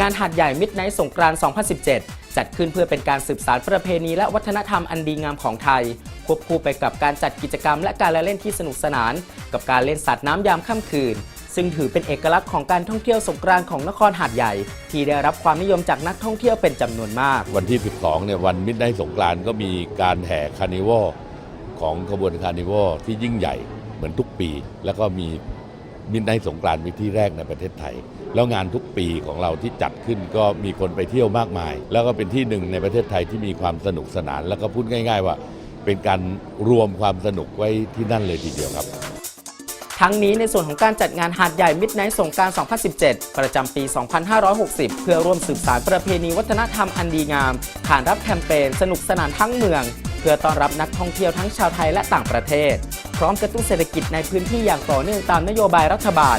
งานหาดใหญ่มิดไนท์สงกรานต์2017 จัดขึ้นเพื่อเป็นการสืบสานประเพณีและวัฒนธรรมอันดีงามของไทย ควบคู่ไปกับการจัดกิจกรรมและการละเล่นที่สนุกสนาน กับการเล่นสัตว์น้ำยามค่ำคืน ซึ่งถือเป็นเอกลักษณ์ของการท่องเที่ยวสงกรานต์ของนครหาดใหญ่ ที่ได้รับความนิยมจากนักท่องเที่ยวเป็นจำนวนมาก วันที่ 12 เนี่ยวันมิดไนท์สงกรานต์ก็มีการแห่คาร์นิวัลของขบวนคาร์นิวัลที่ยิ่งใหญ่เหมือนทุกปี แล้วก็มี มิดไนสงกรานต์เป็นที่แรกในประเทศไทย แล้วงานทุกปีของเราที่จัดขึ้นก็มีคนไปเที่ยวมากมาย แล้วก็เป็นที่หนึ่งในประเทศไทยที่มีความสนุกสนาน แล้วก็พูดง่าย ๆ ว่า เป็นการรวมความสนุกไว้ที่นั่นเลยทีเดียวครับ ทั้งนี้ในส่วนของการจัดงานหาดใหญ่มิดไนท์สงกราร 2017 ประจำปี 2560 เพื่อร่วมสืบสานประเพณีวัฒนธรรมอันดีงามขานรับแคมเปญสนุกสนานทั้งเมือง เพื่อต้อนรับนักท่องเที่ยวทั้งชาวไทยและต่างประเทศ ร้อมกระตุ้นเศรษฐกิจในพื้นที่อย่างต่อเนื่องตามนโยบายรัฐบาล